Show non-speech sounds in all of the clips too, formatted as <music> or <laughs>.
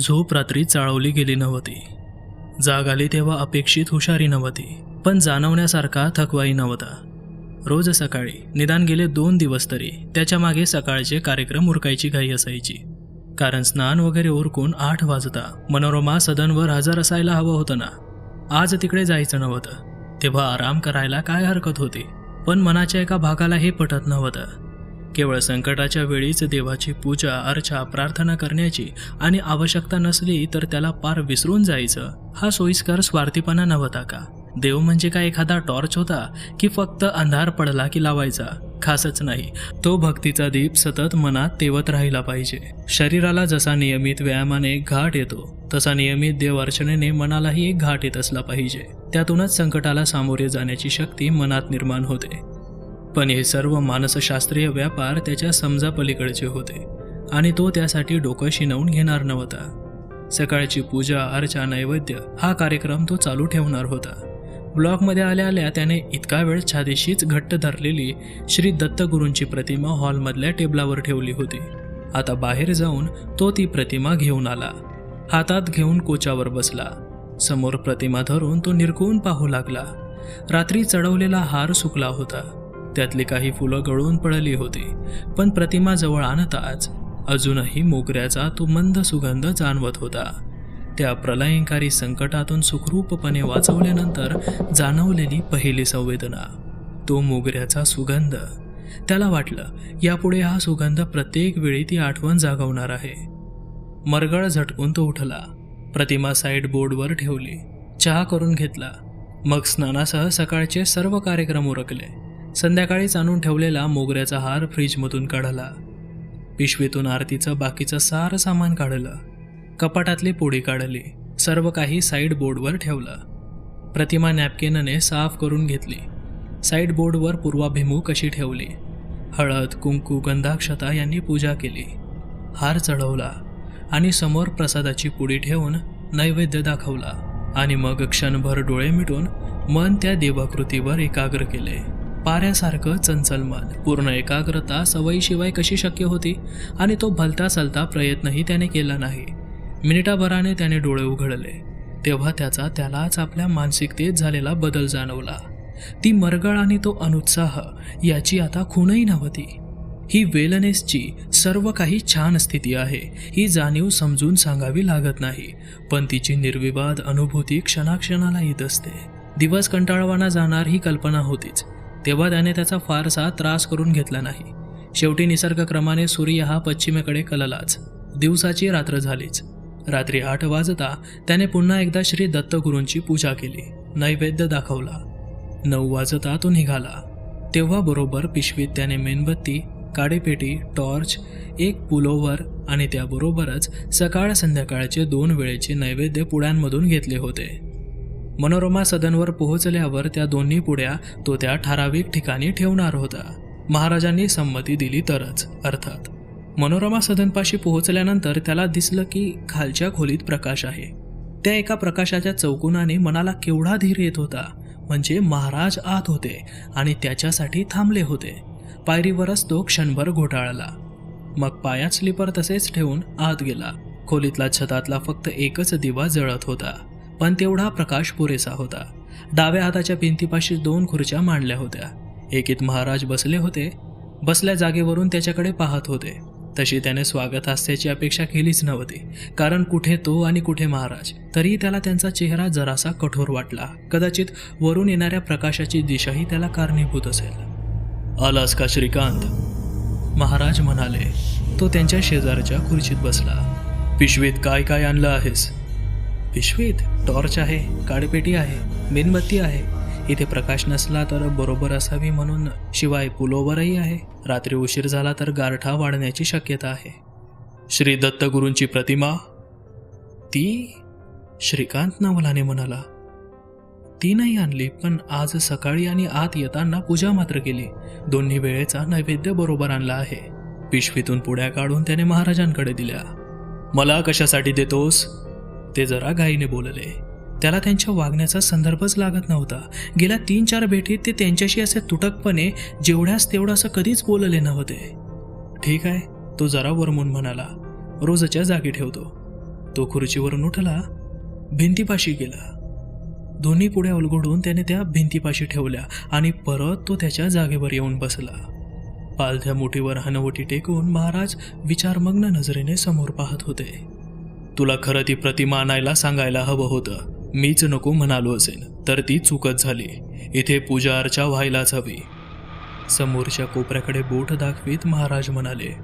झोप रात्री चाळवली गेली नव्हती. जाग आली तेव्हा अपेक्षित हुशारी नव्हती पण जाणवण्यासारखा थकवाई नव्हता. रोज सकाळी निदान गेले दोन दिवस तरी त्याच्यामागे सकाळचे कार्यक्रम उरकायची घाई असायची. कारण स्नान वगैरे उरकून आठ वाजता मनोरमा सदनवर हजर असायला हवं होतं ना? आज तिकडे जायचं नव्हतं. तेव्हा आराम करायला काय हरकत होती? पण मनाच्या एका भागाला हे पटत नव्हतं. केवळ संकटाच्या वेळीच देवाची पूजा अर्चा प्रार्थना करण्याची आणि आवश्यकता नसली तर त्याला पार विसरून जायचं. हा सोयीस्कर स्वार्थीपणा नव्हता का? देव म्हणजे काय एखादा टॉर्च होता की फक्त अंधार पडला की लावायचा? खासच नाही. तो भक्तीचा दीप सतत मनात तेवत राहिला पाहिजे. शरीराला जसा नियमित व्यायामाने घाट येतो तसा नियमित देव अर्चनेने मनालाही एक घाट येत असला पाहिजे. त्यातूनच संकटाला सामोरे जाण्याची शक्ती मनात निर्माण होते. पण हे सर्व मानसशास्त्रीय व्यापार त्याच्या समजापलीकडचे होते आणि तो त्यासाठी डोकं शिनवून घेणार नव्हता. सकाळची पूजा अर्चा नैवेद्य हा कार्यक्रम तो चालू ठेवणार होता. ब्लॉकमध्ये आल्या आल्या त्याने इतका वेळ छातीशीच घट्ट धरलेली श्री दत्तगुरूंची प्रतिमा हॉलमधल्या टेबलावर ठेवली होती. आता बाहेर जाऊन तो ती प्रतिमा घेऊन आला. हातात घेऊन कोचावर बसला. समोर प्रतिमा धरून तो निरखून पाहू लागला. रात्री चढवलेला हार सुकला होता. त्यातली काही फुलं गळून पडली होती. पण प्रतिमा जवळ आणताच अजूनही मोगऱ्याचा तो मंद सुगंध जाणवत होता. त्या प्रलयंकारी संकटातून सुखरूपपणे वाचवल्यानंतर जाणवलेली पहिली संवेदना तो मोगऱ्याचा सुगंध. त्याला वाटलं यापुढे हा सुगंध प्रत्येक वेळी ती आठवण जागवणार आहे. मरगळ झटकून तो उठला. प्रतिमा साईड बोर्डवर ठेवली. चहा करून घेतला. मग स्नानासह सकाळचे सर्व कार्यक्रम उरकले. संध्याकाळीच आणून ठेवलेला मोगऱ्याचा हार फ्रीजमधून काढला. पिशवीतून आरतीचं बाकीचं सारं सामान काढलं. कपाटातली पोळी काढली. सर्व काही साईड बोर्डवर ठेवलं. प्रतिमा नॅपकिनने साफ करून घेतली. साईड बोर्डवर पूर्वाभिमुख अशी ठेवली. हळद कुंकू गंधाक्षता यांनी पूजा केली. हार चढवला आणि समोर प्रसादाची पुडी ठेवून नैवेद्य दाखवला आणि मग क्षणभर डोळे मिटून मन त्या देवाकृतीवर एकाग्र केले. पाऱ्यासारखं चंचल मन पूर्ण एकाग्रता सवयीशिवाय कशी शक्य होती? आणि तो भलता सलता प्रयत्नही त्याने केला नाही. मिनिटाभराने त्याने डोळे उघडले. तेव्हा त्याचा त्यालाच आपल्या मानसिकतेत झालेला बदल जाणवला. ती मरगळ आणि तो अनुत्साह याची आता खूणही नव्हती. ही वेलनेसची सर्व काही छान स्थिती आहे ही जाणीव समजून सांगावी लागत नाही पण तिची निर्विवाद अनुभूती क्षणाक्षणाला येत असते. दिवस कंटाळवाना जाणार ही कल्पना होतीच. तेव्हा त्याने त्याचा फारसा त्रास करून घेतला नाही. शेवटी निसर्गक्रमाने सूर्य हा पश्चिमेकडे कललाच. दिवसाची रात्र झालीच. रात्री आठ वाजता त्याने पुन्हा एकदा श्री दत्तगुरूंची पूजा केली. नैवेद्य दाखवला. नऊ वाजता तो निघाला. तेव्हा बरोबर पिशवीत त्याने मेणबत्ती काडेपेटी टॉर्च एक पुलोवर आणि त्याबरोबरच सकाळ संध्याकाळचे दोन वेळेचे नैवेद्य पुड्यांमधून घेतले होते. मनोरमा सदनवर पोहोचल्यावर त्या दोन्ही पुड्या तो त्या ठराविक ठिकाणी ठेवणार होता. महाराजांनी संमती दिली तरच अर्थात. मनोरमा सदनपाशी पोहोचल्यानंतर त्याला दिसलं की खालच्या खोलीत प्रकाश आहे. त्या एका प्रकाशाच्या चौकुनाने मनाला केवढा धीर येत होता म्हणजे महाराज आत होते आणि त्याच्यासाठी थांबले होते. पायरीवरच तो क्षणभर घोटाळला. मग पायात स्लीपर तसेच ठेवून आत गेला. खोलीतला छतातला फक्त एकच दिवा जळत होता. पण तेवढा प्रकाश पुरेसा होता. डाव्या हाताच्या भिंतीपाशी दोन खुर्च्या मांडल्या होत्या. एकीत महाराज बसले होते. बसल्या जागेवरून त्याच्याकडे पाहत होते. तशी त्याने स्वागत हास्याची अपेक्षा केलीच नव्हती. कारण कुठे तो आणि कुठे महाराज तरीही त्याला त्यांचा चेहरा जरासा कठोर वाटला. कदाचित वरून येणाऱ्या प्रकाशाची दिशाही त्याला कारणीभूत असेल. आलास का श्रीकांत? महाराज म्हणाले. तो त्यांच्या शेजारच्या खुर्चीत बसला. पिशवीत काय काय आणलं आहेस? पिशवीत टॉर्च आहे काडपेटी आहे मेणबत्ती आहे. इथे प्रकाश नसला तर बरोबर असावी म्हणून शिवाय पुलोवरही आहे. रात्री उशीर झाला तर गारठा वाढण्याची शक्यता आहे. श्री दत्तगुरूंची प्रतिमा? ती श्रीकांत नवलाने म्हणाला. ती नाही आणली पण आज सकाळी आणि आत येताना पूजा मात्र केली. दोन्ही वेळेचा नैवेद्य बरोबर आणला आहे. पिशवीतून पुड्या काढून त्याने महाराजांकडे दिल्या. मला कशासाठी देतोस? ते जरा घाईने बोलले. त्याला त्यांच्या वागण्याचा संदर्भच लागत नव्हता. गेल्या तीन चार भेटीत ते त्यांच्याशी असे तुटकपणे जेवढ्यास तेवढं असं कधीच बोलले नव्हते. ठीक आहे तो जरा वरमून म्हणाला. रोजच्या जागी ठेवतो. तो खुर्चीवरून उठला. भिंतीपाशी गेला. दोन्ही पुढे उलगडून त्याने त्या भिंतीपाशी ठेवल्या आणि परत तो त्याच्या जागेवर येऊन बसला. पालथ्या मुठीवर हनवटी टेकून महाराज विचारमग्न नजरेने समोर पाहत होते. तुला खरं ती प्रतिमा आणायला सांगायला हवं होतं. मीच नको म्हणालो असेल तर ती चुकत झाली. इथे पूजा अर्चा व्हायलाच हवी. समोरच्या कोपऱ्याकडे बोट दाखवीत महाराज म्हणाले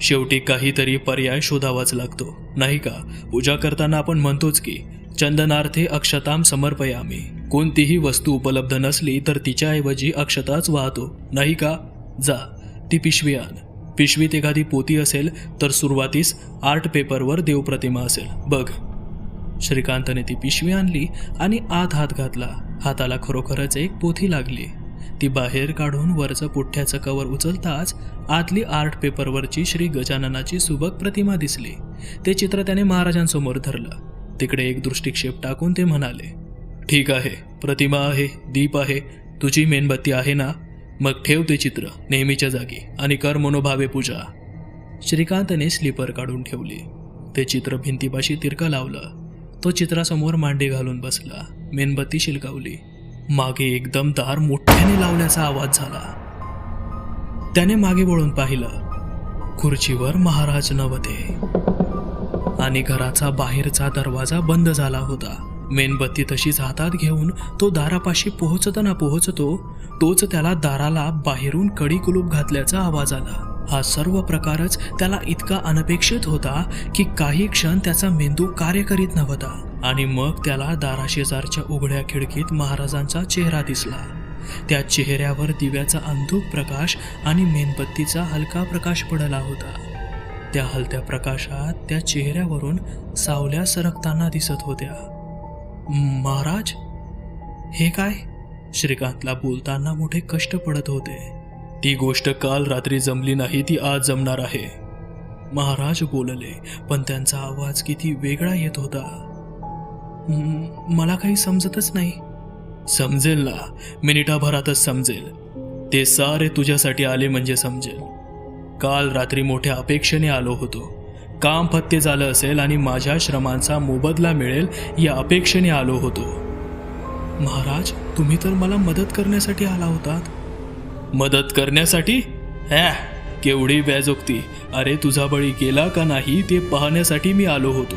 शेवटी काहीतरी पर्याय शोधावाच लागतो नाही का? पूजा करताना आपण म्हणतोच की चंदनार्थे अक्षताम समर्पयामी. कोणतीही वस्तू उपलब्ध नसली तर तिच्याऐवजी अक्षताच वाहतो नाही का? जा ती पिशवी आण. पिशवीत एखादी पोती असेल तर सुरुवातीस आर्ट पेपरवर देवप्रतिमा असेल. बघ. श्रीकांतने ती पिशवी आणली आणि आत हात घातला. हाताला खरोखरच एक पोथी लागली. ती बाहेर काढून वरचं पुठ्ठ्याचं कवर उचलताच आतली आर्ट पेपरवरची श्री गजाननाची सुबक प्रतिमा दिसली. ते चित्र त्याने महाराजांसमोर धरलं. तिकडे एक दृष्टिक्षेप टाकून ते म्हणाले ठीक आहे. प्रतिमा आहे दीप आहे. तुझी मेणबत्ती आहे ना? मग ठेव ते चित्र नेहमीच्या जागी आणि कर मनोभावे पूजा. श्रीकांतने स्लीपर काढून ठेवली. ते चित्र भिंतीपाशी तिरकं लावलं. तो चित्रासमोर मांडी घालून बसला. मेणबत्ती शिलकावली. मागे एकदम दार मोठ्याने लावल्याचा आवाज झाला. त्याने मागे वळून पाहिलं. खुर्चीवर महाराज नव्हते. आणि घराचा बाहेरचा दरवाजा बंद झाला होता. मेणबत्ती तशीच हातात घेऊन तो दारापाशी पोहोचताना पोहोचतो तोच त्याला दाराला बाहेरून कडी कुलूप घातल्याचा आवाज आला. हा सर्व प्रकारच त्याला इतका अनपेक्षित होता की काही क्षण त्याचा मेंदू कार्य करीत नव्हता आणि मग त्याला दाराशेजारच्या उघड्या खिडकीत महाराजांचा चेहरा दिसला. त्या चेहऱ्यावर दिव्याचा अंधुक प्रकाश आणि मेणबत्तीचा हलका प्रकाश पडला होता. त्या हलत्या प्रकाशात त्या चेहऱ्यावरून सावल्या सरकताना दिसत होत्या. महाराज हे काय? श्रीकांतला बोलताना मोठे कष्ट पडत होते. ती गोष्ट काल रात्री जमली नाही ती आज जमणार आहे. महाराज बोलले पण त्यांचा आवाज किती वेगळा येत होता. मला काही समजतच नाही. समजेल ना. मिनिटाभरातच समजेल. ते सारे तुझ्यासाठी आले म्हणजे समजेल. काल रात्री मोठ्या अपेक्षेने आलो होतो. काम फत्ते झालं असेल आणि माझ्या श्रमांचा मोबदला मिळेल या अपेक्षेने आलो होतो. महाराज तुम्ही तर मला मदत करण्यासाठी आला होतात. मदत करण्यासाठी? हॅ केवढी व्याजोक्ती. अरे तुझा बळी गेला का नाही ते पाहण्यासाठी मी आलो होतो.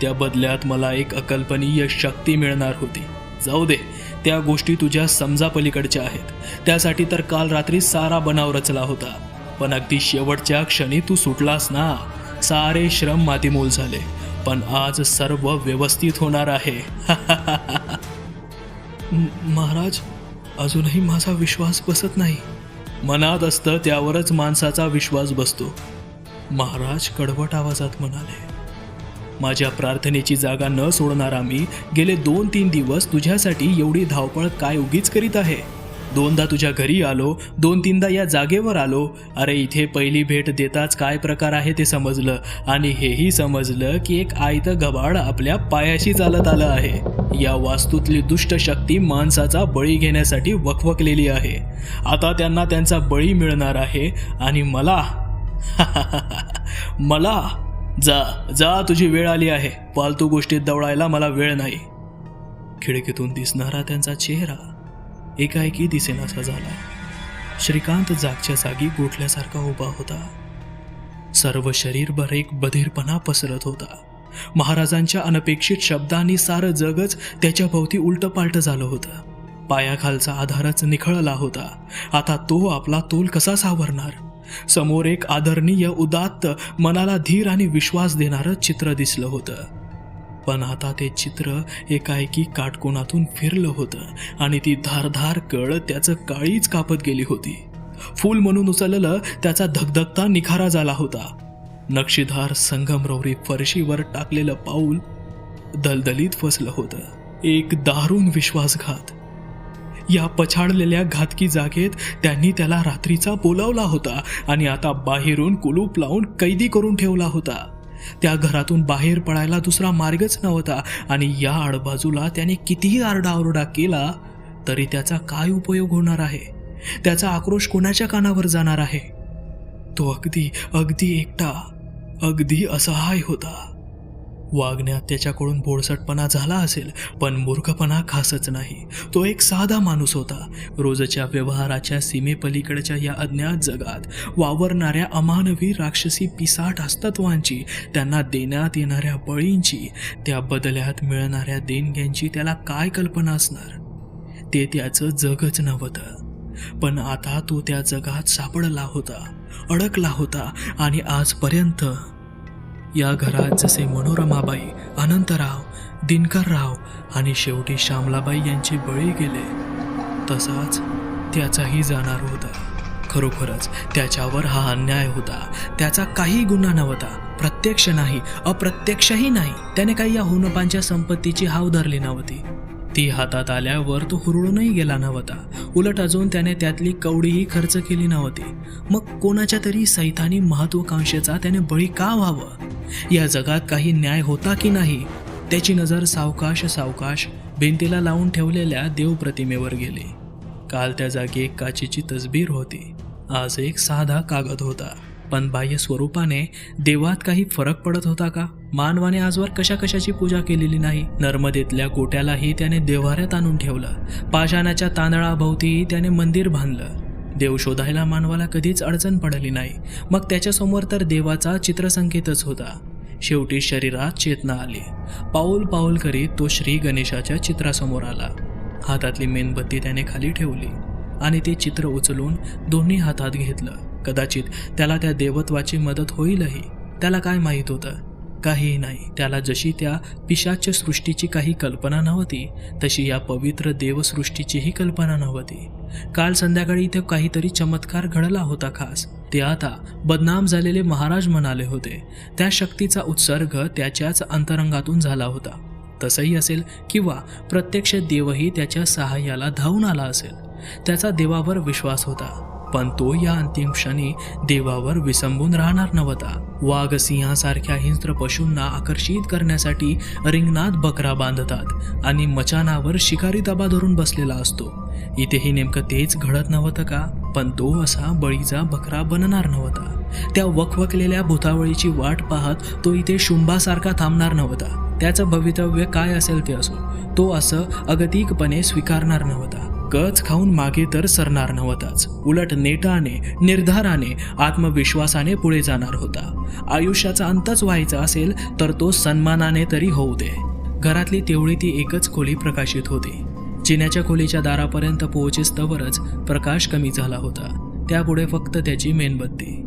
त्या बदल्यात मला एक अकल्पनीय शक्ती मिळणार होती. जाऊ दे त्या गोष्टी तुझ्या समजापलीकडच्या आहेत. त्यासाठी तर काल रात्री सारा बनाव रचला होता. पण अगदी शेवटच्या क्षणी तू सुटलास ना. सारे श्रम मातीमोल झाले पण आज सर्व व्यवस्थित होणार आहे. महाराज अजूनही माझा विश्वास बसत नाही. मनात असतं त्यावरच माणसाचा विश्वास बसतो. महाराज कडवट आवाजात म्हणाले माझ्या प्रार्थनेची जागा न सोडणारा मी गेले दोन तीन दिवस तुझ्यासाठी एवढी धावपळ काय उगीच करीत आहे? दोनदा तुझ्या घरी आलो दोन तीनदा या जागेवर आलो. अरे इथे पहिली भेट देताच काय प्रकार आहे ते समजलं. आणि हेही समजलं की एक आयतं गबाड आपल्या पायाशी चालत आलं आहे. या वास्तूतली दुष्ट शक्ती माणसाचा बळी घेण्यासाठी वकवकलेली आहे. आता त्यांना त्यांचा बळी मिळणार आहे आणि मला <laughs> मला जा जा तुझी वेळ आली आहे. पालतू गोष्टीत दवडायला मला वेळ नाही. खिडकीतून दिसणारा त्यांचा चेहरा एकाएकी दिसेनासा झाला. श्रीकांत जागच्या जागी गोठल्यासारखा उभा होता. सर्व शरीरभर एक बधीरपणा पसरत होता. महाराजांच्या अनपेक्षित शब्दांनी सारं जगच त्याच्या भोवती उलटपालट झालं होतं. पायाखालचा आधारच निखळला होता. आता तो आपला तोल कसा सावरणार? समोर एक आदरणीय उदात्त मनाला धीर आणि विश्वास देणारं चित्र दिसलं होतं. पण आता ते चित्र एकाएकी काटकोणातून फिरलं होतं आणि ती धारधार कळ त्याचं काळीच कापत गेली होती. फूल म्हणून उचललं त्याचा धगधगता निखारा झाला होता. नक्षीधार संगमरवरी फरशीवर टाकलेलं पाऊल दलदलीत फसलं होतं. एक दारुण विश्वासघात. या पछाडलेल्या घातकी जागेत त्यांनी त्याला रात्रीचा बोलावला होता आणि आता बाहेरून कुलूप लावून कैदी करून ठेवला होता. त्या घरातून बाहेर पडायला दुसरा मार्गच नव्हता. आणि या आडबाजूला त्याने कितीही आरडाओरडा केला तरी त्याचा काय उपयोग होणार आहे? त्याचा आक्रोश कोणाच्या कानावर जाणार आहे? तो अगदी अगदी एकटा अगदी असहाय होता. वागण्यात त्याच्याकडून बोळसटपणा झाला असेल पण मूर्खपणा खासच नाही. तो एक साधा माणूस होता. रोजच्या व्यवहाराच्या सीमेपलीकडच्या या अज्ञात जगात वावरणाऱ्या अमानवी राक्षसी पिसाट अस्तित्वांची त्यांना देण्यात येणाऱ्या बळींची त्या बदल्यात मिळणाऱ्या देणग्यांची त्याला काय कल्पना असणार? ते त्याचं जगच नव्हतं. पण आता तो त्या जगात सापडला होता अडकला होता आणि आजपर्यंत या घरात जसे मनोरमाबाई अनंतराव दिनकरराव आणि शेवटी श्यामलाबाई यांचे बळी गेले तसाच त्याचाही जाणार होता. खरोखरच त्याच्यावर हा अन्याय होता. त्याचा काही गुन्हा नव्हता. प्रत्यक्ष नाही अप्रत्यक्षही नाही. त्याने काही या हुनपांच्या संपत्तीची हाव धरली नव्हती. ती हातात आल्यावर तो हुरळूनही गेला नव्हता. उलट अजून त्याने त्यातली कवडीही खर्च केली नव्हती. मग कोणाच्या तरी सैतानी महत्वाकांक्षेचा त्याने बळी का व्हावं? या जगात काही न्याय होता की नाही? त्याची नजर सावकाश सावकाश भिंतीला लावून ठेवलेल्या देवप्रतिमेवर गेली. काल त्या जागी एक काचेची तसबीर होती. आज एक साधा कागद होता. पण बाह्य स्वरूपाने देवात काही फरक पडत होता का? मानवाने आजवर कशा कशाची पूजा केलेली नाही. नर्मदेतल्या गोट्यालाही त्याने देव्हाऱ्यात आणून ठेवलं. पाषाणाच्या तांदळाभोवतीही त्याने मंदिर बांधलं. देव शोधायला मानवाला कधीच अडचण पडली नाही. मग त्याच्यासमोर तर देवाचा चित्रसंकेतच होता. शेवटी शरीरात चेतना आली. पाऊल पाऊल करीत तो श्री गणेशाच्या चित्रासमोर आला. हातातली मेणबत्ती त्याने खाली ठेवली आणि ते चित्र उचलून दोन्ही हातात घेतलं. कदाचित त्याला त्या देवत्वाची मदत होईलही. त्याला काय माहीत होतं? काहीही नाही. त्याला जशी त्या पिशाच्य सृष्टीची काही कल्पना नव्हती तशी या पवित्र देवसृष्टीचीही कल्पना नव्हती. काल संध्याकाळी इथे काहीतरी चमत्कार घडला होता खास. ते आता बदनाम झालेले महाराज म्हणाले होते. त्या शक्तीचा उत्सर्ग त्याच्याच अंतरंगातून झाला होता. तसंही असेल किंवा प्रत्यक्ष देवही त्याच्या सहाय्याला धावून आला असेल. त्याचा देवावर विश्वास होता. पण तो या अंतिम क्षणी देवावर विसंबून राहणार नव्हता. वाघ सिंहासारख्या हिंस्त्र पशूंना आकर्षित करण्यासाठी रिंगणात बकरा बांधतात आणि मचानावर शिकारी दबा धरून बसलेला असतो. इथेही नेमकं तेच घडत नव्हतं का? पण तो असा बळीचा बकरा बनणार नव्हता. त्या वखवकलेल्या भूतावळीची वाट पाहत तो इथे शुंभासारखा थांबणार नव्हता. त्याचं भवितव्य काय असेल ते असो तो असं अगतिकपणे स्वीकारणार नव्हता. गच खाऊन मागे तर सरणार नव्हताच. उलट नेटाने निर्धाराने आत्मविश्वासाने पुढे जाणार होता. आयुष्याचा अंतच व्हायचा असेल तर तो सन्मानाने तरी होऊ दे. घरातली तेवढी ती एकच खोली प्रकाशित होती. जिन्याच्या खोलीच्या दारापर्यंत पोहोचेस्तवरच प्रकाश कमी झाला होता. त्यापुढे फक्त त्याची मेणबत्ती.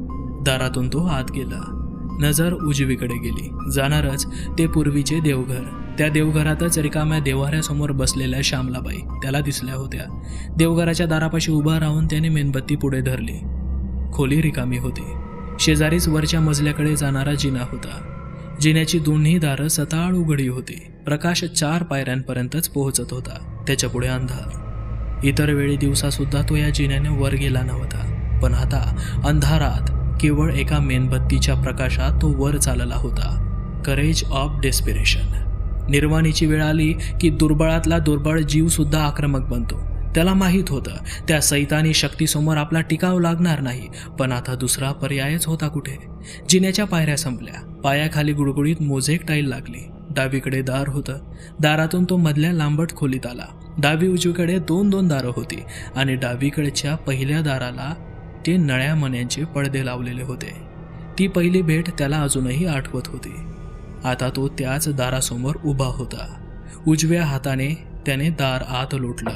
दारातून तो आत गेला. नजर उजवीकडे गेली. जाणारच ते पूर्वीचे देवघर. त्या देवघरातच रिकाम्या देवाऱ्यासमोर बसलेल्या श्यामलाबाई त्याला दिसल्या होत्या. देवघराच्या दारापाशी उभा राहून त्याने मेणबत्ती पुढे धरली. खोली रिकामी होती. शेजारीच वरच्या मजल्याकडे जाणारा जिना होता. जिन्याची दोन्ही दारं सताळ उघडी होती. प्रकाश चार पायऱ्यांपर्यंतच पोहोचत होता. त्याच्या पुढे अंधार. इतर वेळी दिवसासुद्धा तो या जिन्याने वर गेला नव्हता. पण आता अंधारात केवळ एका मेणबत्तीच्या प्रकाशात तो वर चालला होता. करेज ऑफ डेस्पिरेशन निर्वाणीची वेळ आली की दुर्बळातला दुर्बळ जीवसुद्धा आक्रमक बनतो. त्याला माहीत होतं त्या सैतानी शक्तीसमोर आपला टिकाव लागणार नाही पण आता दुसरा पर्यायच होता कुठे? जिन्याच्या पायऱ्या संपल्या. पायाखाली गुडगुडीत मोझेक टाईल लागली. डावीकडे दार होतं. दारातून तो मधल्या लांबट खोलीत आला. डावी उजवीकडे दोन दोन दारं होती आणि डावीकडच्या पहिल्या दाराला ते नळ्या मण्यांचे पडदे लावलेले होते. ती पहिली भेट त्याला अजूनही आठवत होती. आता तो त्याच दारासमोर उभा होता. उजव्या हाताने त्याने दार आत लोटलं.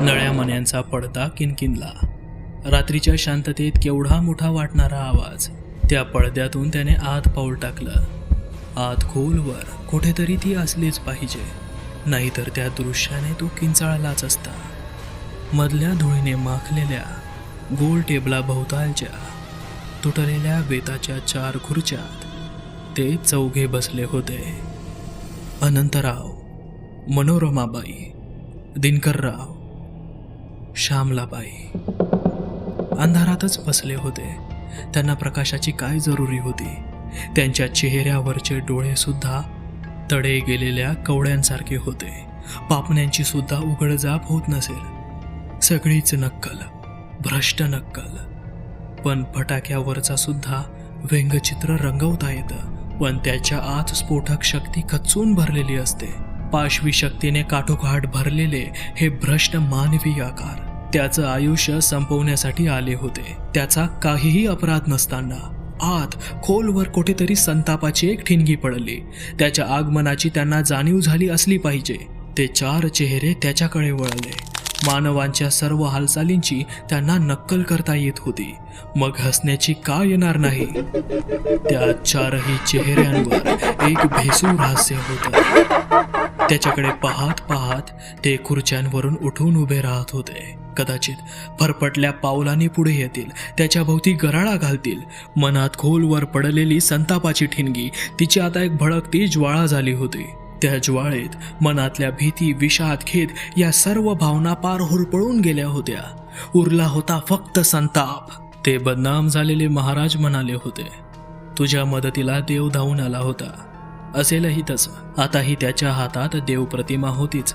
नळ्या मण्यांचा पडदा किनकिनला. रात्रीच्या शांततेत केवढा मोठा वाटणारा आवाज त्या पडद्यातून त्याने आत पाऊल टाकलं. आत खोलवर कुठेतरी ती असलीच पाहिजे. नाहीतर त्या दृश्याने तो किंचाळलाच असता. मधल्या धुळीने माखलेल्या गोल टेबला भोवतालच्या तुटलेल्या वेताच्या चार खुर्च्यात ते चौघे बसले होते. अनंतराव मनोरमाबाई दिनकरराव श्यामलाबाई. अंधारातच बसले होते. त्यांना प्रकाशाची काय जरुरी होती? त्यांच्या चेहऱ्यावरचे डोळे सुद्धा तडे गेलेल्या कवड्यांसारखे होते. पापण्यांची सुद्धा उघडजाप होत नसेल. सगळीच नक्कल. भ्रष्ट नक्कल. पण फटाक्यावरचा सुद्धा व्यंगचित्र रंगवता येतं. पण त्याच्या आत स्फोटक शक्ती खचून भरलेली असते. पाशवी शक्तीने काठोकाठ भरलेले हे भ्रष्ट मानवी आकार. त्याचं आयुष्य संपवण्यासाठी आले होते. त्याचा काहीही अपराध नसताना आत खोलवर कुठेतरी संतापाची एक ठिणगी पडली. त्याच्या आगमनाची त्यांना जाणीव झाली असली पाहिजे. ते चार चेहरे त्याच्याकडे वळले. मानवांच्या सर्व हालचालींची त्यांना नक्कल करता येत होती. मग हसण्याची का येणार नाही? त्या चारही चेहऱ्यांवर एक भेसूर हास्य होतं. त्याच्याकडे पाहत पाहत ते खुर्च्यांवरून उठून उभे राहत होते. कदाचित फरफटल्या पावलाने पुढे येतील त्याच्या भोवती गराळा घालतील. मनात खोलवर पडलेली संतापाची ठिणगी तिची आता एक भडकती ज्वाळा झाली होती. त्या ज्वाळेत मनातल्या भीती विषाद खेद या सर्व भावना पार होरपळून गेल्या होत्या. उरला होता फक्त संताप. ते बदनाम झालेले महाराज म्हणाले होते तुझ्या मदतीला देव धावून आला होता. असेलही तसं. आताही त्याच्या हातात देव प्रतिमा होतीच.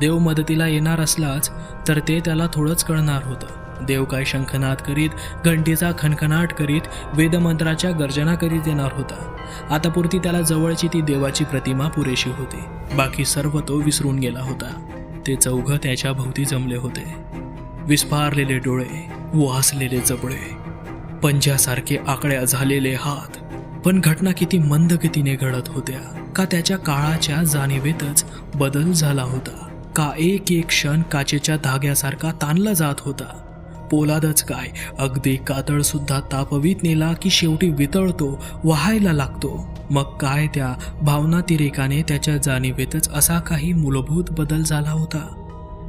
देव मदतीला येणार असलाच तर ते त्याला थोडंच कळणार होतं. देव काय शंखनाद करीत घंटीचा खणखनाट करीत वेदमंत्राच्या गर्जना करीत येणार होता. आता पुरती त्याला जवळची ती देवाची प्रतिमा पुरेशी होती. बाकी सर्व तो विसरून गेला होता. ते चौघ त्याच्या भोवती जमले होते. विस्फारलेले डोळे वासलेले जबळे पंजासारखे आकड्या झालेले हात. पण घटना किती मंद गतीने घडत होत्या. का त्याच्या काळाच्या जाणीवेतच बदल झाला होता? का एक एक क्षण काचेच्या धाग्यासारखा ताणला जात होता? पोलादच काय. अगदी कातळ सुद्धा तापवीत नेला की शेवटी वितळतो वाहायला लागतो. मग काय त्या भावनातिरेकाने त्याच्या जाणीवेतच असा काही मूलभूत बदल झाला होता?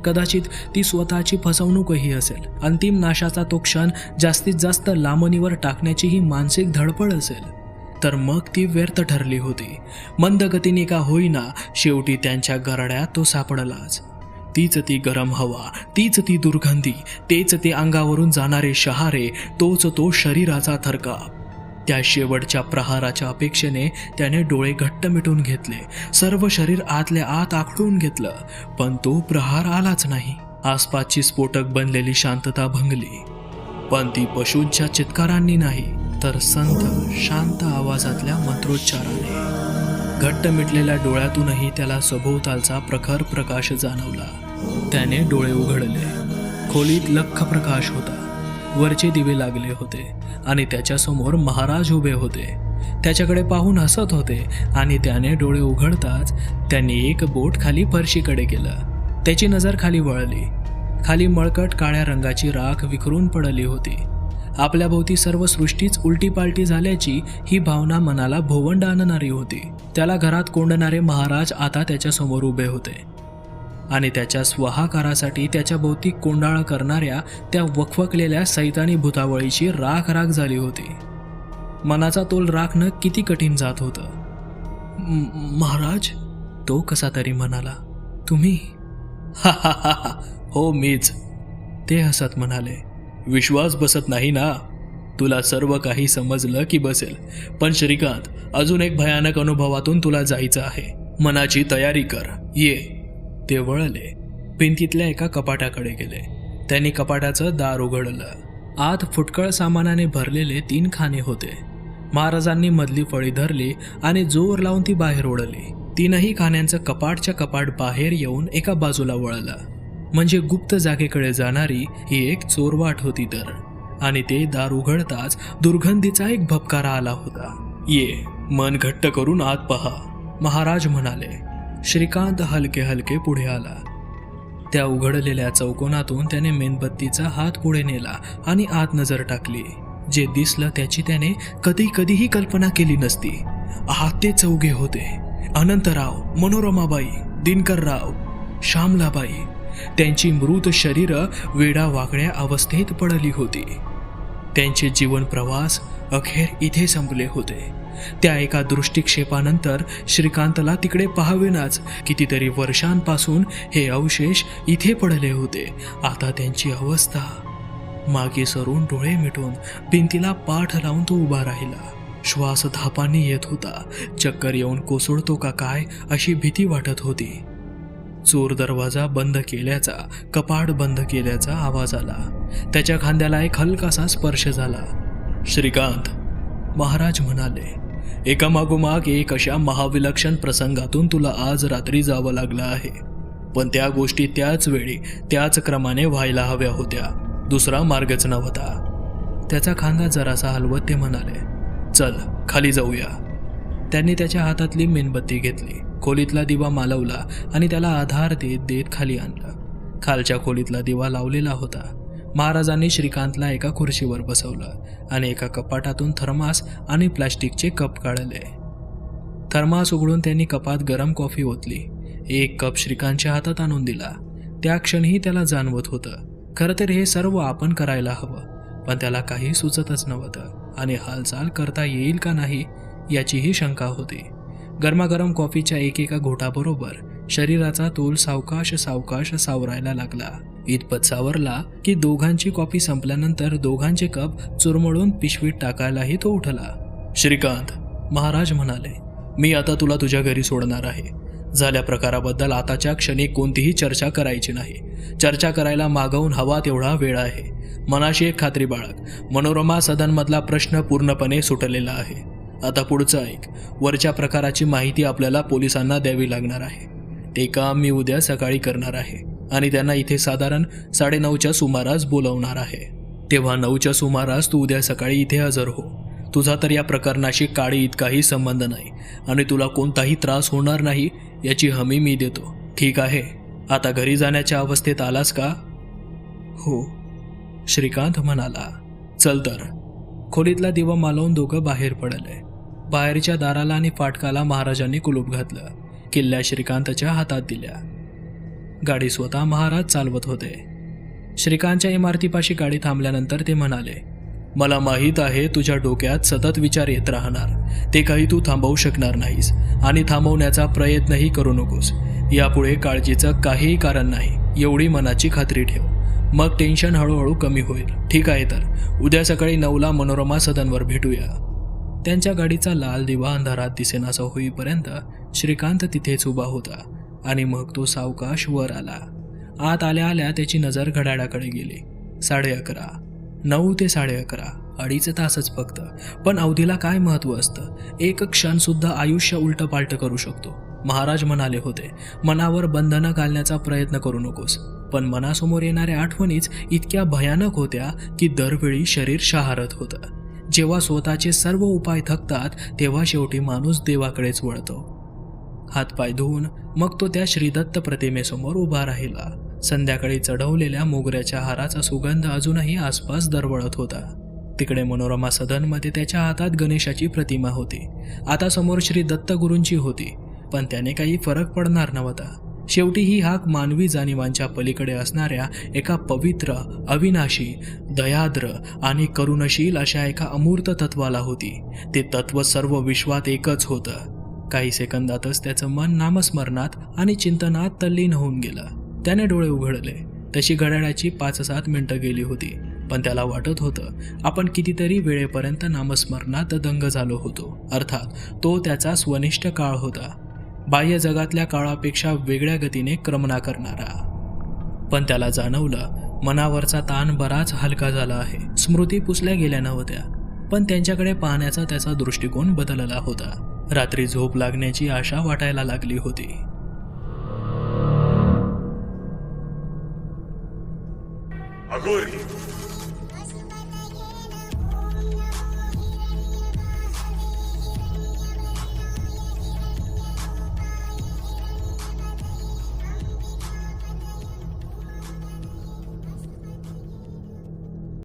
कदाचित ती स्वतःची फसवणूकही असेल. अंतिम नाशाचा तो क्षण जास्तीत जास्त लांबणीवर टाकण्याची ही मानसिक धडपड असेल. तर मग ती व्यर्थ ठरली होती. मंद गतीने का होईना शेवटी त्यांच्या गरड्यात तो सापडलाच. तीच ती गरम हवा तीच ती दुर्गंधी तेच ते अंगावरून जाणारे शहारे तोच तो शरीराचा थरका. त्या शेवटच्या प्रहाराच्या अपेक्षेने त्याने डोळे घट्ट मिटून घेतले सर्व शरीर आतल्या आत आखडून घेतलं पण तो प्रहार आलाच नाही. आसपासची स्फोटक बनलेली शांतता भंगली. पण ती पशूंच्या चित्कारांनी नाही तर संत शांत आवाजातल्या मंत्रोच्चाराने. घट्ट मिटलेल्या डोळ्यातूनही त्याला सभोवतालचा प्रखर प्रकाश जाणवला. त्याने डोळे उघडले. खोलीत लख प्रकाश होता. वरचे दिवे लागले होते आणि त्याच्यासमोर महाराज उभे होते. त्याच्याकडे पाहून हसत होते आणि त्याने डोळे उघडताच त्यांनी एक बोट खाली फरशीकडे केलं. त्याची नजर खाली वळली. खाली मळकट काळ्या रंगाची राख विखरून पडली होती. आपल्या भोवती सर्व सृष्टीच उलटीपालटी झाल्याची ही भावना मनाला भोवंड आणणारी होती. त्याला घरात कोंडणारे महाराज आता त्याच्यासमोर उभे होते. आणि त्याच्या स्वाहाकारासाठी त्याच्या भोवती कोंडाळा करणाऱ्या त्या वखवकलेल्या सैतानी भूतावळीची राख राख झाली होती. मनाचा तोल राखणं किती कठीण जात होतं. महाराज तो कसा तरी म्हणाला तुम्ही? हा हा हा हो मीच. ते हसत म्हणाले. विश्वास बसत नाही ना? तुला सर्व काही समजलं की बसेल. पण श्रीकांत अजून एक भयानक अनुभवातून तुला जायचं आहे. मनाची तयारी कर. ये. ते वळले. भिंतीतल्या एका कपाटाकडे गेले. त्यांनी कपाटाचं दार उघडलं. आत फुटकळ सामानाने भरलेले तीन खाने होते. महाराजांनी मधली फळी धरली आणि जोर लावून ती बाहेर ओढली. तीनही खाण्यांचं कपाटच्या कपाट बाहेर येऊन एका बाजूला वळलं. म्हणजे गुप्त जागेकडे जाणारी ही एक चोरवाट होती तर. आणि ते दार उघडताच दुर्गंधीचा एक भपकारा आला होता. ये मन घट्ट करून आत पहा महाराज म्हणाले. श्रीकांत हलके हलके पुढे आला. त्या उघडलेल्या चौकोनातून त्याने मेणबत्तीचा हात पुढे नेला आणि आत नजर टाकली. जे दिसलं त्याची त्याने कधी कधीही कल्पना केली नसती. आहात ते चौघे होते. अनंतराव मनोरमाबाई दिनकरराव श्यामलाबाई त्यांची मृत शरीर वेडा वागण्या अवस्थेत पडली होती. त्यांचे जीवन प्रवास अखेर इथे संपले होते. त्या एका दृष्टिक्षेपानंतर श्रीकांतला तिकडे पाहावेनाच कितीतरी वर्षांपासून हे अवशेष इथे पडले होते. आता त्यांची अवस्था मागे सरून डोळे मिटून भिंतीला पाठ लावून तो उभा राहिला. श्वास धापाने येत होता. चक्कर येऊन कोसळतो का काय अशी भीती वाटत होती. चोर दरवाजा बंद केल्याचा कपाट बंद केल्याचा आवाज आला. त्याच्या खांद्याला एक हलकासा स्पर्श झाला. श्रीकांत महाराज म्हणाले एकामागोमाग एक अशा महाविलक्षण प्रसंगातून तुला आज रात्री जावं लागलं आहे. पण त्या गोष्टी त्याच वेळी त्याच क्रमाने व्हायला हव्या होत्या. दुसरा मार्गच नव्हता. त्याचा खांदा जरासा हलवत ते म्हणाले चल खाली जाऊया. त्यांनी त्याच्या हातातली मेणबत्ती घेतली. खोलीतला दिवा मालवला आणि त्याला आधार देत देत खाली आणलं. खालच्या खोलीतला दिवा लावलेला होता. महाराजांनी श्रीकांतला एका खुर्शीवर बसवलं आणि एका कपाटातून थर्मास आणि प्लॅस्टिकचे कप काढले. थर्मास उघडून त्यांनी कपात गरम कॉफी ओतली. एक कप श्रीकांतच्या हातात आणून दिला. त्या क्षणीही त्याला जाणवत होतं. खरं तर हे सर्व आपण करायला हवं. पण त्याला काही सुचतच नव्हतं. आणि हालचाल करता येईल का नाही याचीही शंका होती. गरमागरम कॉफीच्या एकेका घोटाबरोबर शरीराचा तोल सावकाश सावकाश सावरायला लागला. इतपत सावरला की दोघांची कॉफी संपल्यानंतर दोघांचे कप चुरमळून पिशवीत टाकायलाही तो उठला. श्रीकांत महाराज म्हणाले मी आता तुला तुझ्या घरी सोडणार आहे. झाल्या प्रकाराबद्दल आताच्या क्षणी कोणतीही चर्चा करायची नाही. चर्चा करायला मागवून हवा तेवढा वेळ आहे. मनाशी एक खात्री बाळग. मनोरमा सदनमधला प्रश्न पूर्णपणे सुटलेला आहे. आता पुढचं ऐक. वरच्या प्रकाराची माहिती आपल्याला पोलिसांना द्यावी लागणार आहे. ते काम मी उद्या सकाळी करणार आहे आणि त्यांना इथे साधारण साडेनऊच्या सुमारास बोलवणार आहे. तेव्हा नऊच्या सुमारास तू उद्या सकाळी इथे हजर हो. तुझा तर या प्रकरणाशी काळी इतकाही संबंध नाही आणि तुला कोणताही त्रास होणार नाही याची हमी मी देतो. ठीक आहे. आता घरी जाण्याच्या अवस्थेत आलास का? हो. श्रीकांत म्हणाला चल तर. खोलीतला दिवा मालवून दोघं बाहेर पडलंय बाहेरच्या दाराला आणि फाटकाला महाराजांनी कुलूप घातलं. किल्ल्या श्रीकांतच्या हातात दिल्या. गाडी स्वतः महाराज चालवत होते. श्रीकांतच्या इमारतीपाशी गाडी थांबल्यानंतर ते म्हणाले मला माहीत आहे तुझ्या डोक्यात सतत विचार येत राहणार. ते काही तू थांबवू शकणार नाहीस आणि थांबवण्याचा प्रयत्नही करू नकोस. यापुढे काळजीचं काहीही कारण नाही. एवढी मनाची खात्री ठेव. मग टेन्शन हळूहळू कमी होईल. ठीक आहे तर. उद्या सकाळी नऊला मनोरमा सदनवर भेटूया. त्यांच्या गाडीचा लाल दिवा अंधारात दिसेनासा होईपर्यंत श्रीकांत तिथेच उभा होता आणि मग तो सावकाश वर आला. आत आल्या आल्या त्याची नजर घड्याळाकडे गेली. साडे अकरा. नऊ ते साडे अकरा. अडीच तासच फक्त. पण अवधीला काय महत्त्व असतं? एक क्षणसुद्धा आयुष्य उलट करू शकतो. महाराज म्हणाले होते मनावर बंधनं घालण्याचा प्रयत्न करू नकोस. पण मनासमोर येणाऱ्या आठवणीच इतक्या भयानक होत्या की दरवेळी शरीर शहारत होतं. जेव्हा स्वतःचे सर्व उपाय थकतात तेव्हा शेवटी माणूस देवाकडेच वळतो. हातपाय धुवून मग तो त्या श्रीदत्त प्रतिमेसमोर उभा राहिला. संध्याकाळी चढवलेल्या मोगऱ्याच्या हाराचा सुगंध अजूनही आसपास दरवळत होता. तिकडे मनोरमा सदनमध्ये त्याच्या हातात गणेशाची प्रतिमा होती. आता समोर श्री दत्तगुरूंची होती पण त्याने काही फरक पडणार नव्हता. शेवटी ही हाक मानवी जाणीवांच्या पलीकडे असणाऱ्या एका पवित्र अविनाशी दयाद्र आणि करुणशील अशा एका अमूर्त तत्वाला होती. ते तत्व सर्व विश्वात एकच होतं. काही सेकंदातच त्याचं मन नामस्मरणात आणि चिंतनात तल्लीन होऊन गेलं. त्याने डोळे उघडले. तशी घड्याळाची पाच सात मिनटं गेली होती. पण त्याला वाटत होतं आपण कितीतरी वेळेपर्यंत नामस्मरणात दंग झालो होतो. अर्थात तो त्याचा स्वनिष्ठ काळ होता. बाह्य जगातल्या काळापेक्षा वेगळ्या गतीने क्रमणा करणारा. पण त्याला जाणवलं मनावरचा ताण बराच हलका झाला आहे. स्मृती पुसल्या गेल्या नव्हत्या पण त्यांच्याकडे पाहण्याचा त्याचा दृष्टिकोन बदलला होता. रात्री झोप लागण्याची आशा वाटायला लागली होती. अघोरी.